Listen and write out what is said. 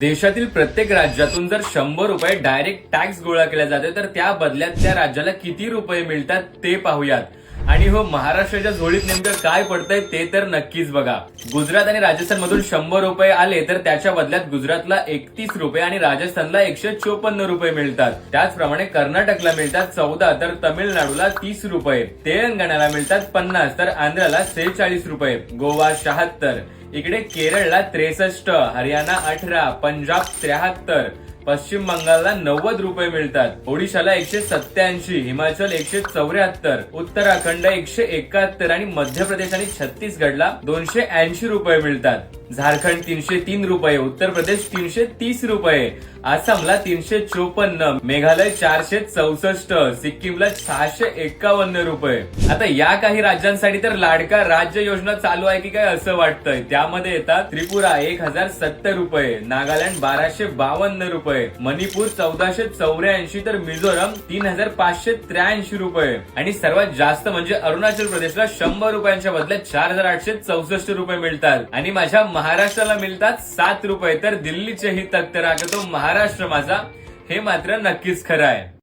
देशातील प्रत्येक राज्यातून जर शंभर रुपये डायरेक्ट टॅक्स गोळा केला जाते तर त्या बदल्यात त्या राज्याला किती रुपये मिळतात ते पाहूयात. आणि हो महाराष्ट्राच्या झोळीत नेमकं काय पडतंय ते तर नक्कीच बघा. गुजरात आणि राजस्थान मधून शंभर रुपये आले तर त्याच्या बदल्यात गुजरातला एकतीस रुपये आणि राजस्थानला एकशे चोपन्न रुपये मिळतात. त्याचप्रमाणे कर्नाटकला मिळतात चौदा तर तमिळनाडूला तीस रुपये. तेलंगणाला मिळतात पन्नास तर आंध्राला सेहेचाळीस रुपये. गोवा शहात्तर. इकडे केरळला त्रेसष्ट हरियाणा अठरा पंजाब त्र्याहत्तर पश्चिम बंगालला नव्वद रुपये मिळतात. ओडिशाला एकशे सत्याऐंशी हिमाचल एकशे चौऱ्याहत्तर उत्तराखंड एकशे एकाहत्तर आणि मध्य प्रदेश आणि छत्तीसगडला दोनशे ऐंशी रुपये मिळतात. झारखंड तीनशे तीन रुपये उत्तर प्रदेश तीनशे तीस रुपये आसामला तीनशे चोपन्न मेघालय चारशे चौसष्ट सिक्कीमला सहाशे एक्कावन्न रुपये. आता या काही राज्यांसाठी तर लाडका राज्य योजना चालू आहे की काय असं वाटतंय? त्यामध्ये येतात त्रिपुरा एक हजार सत्तर रुपये नागालँड बाराशे बावन्न रुपये मणिपूर चौदाशे चौऱ्याऐंशी तर मिझोरम तीन हजार पाचशे त्र्याऐंशी रुपये. आणि सर्वात जास्त म्हणजे अरुणाचल प्रदेशला शंभर रुपयांच्या बदल्यात चार हजार आठशे चौसष्ट रुपये मिळतात. आणि माझ्या महाराष्ट्राला मिळतात सात रुपये. तर दिल्लीचेही तख्त राखतो महाराष्ट्र माझा हे मात्र नक्कीच खरं आहे.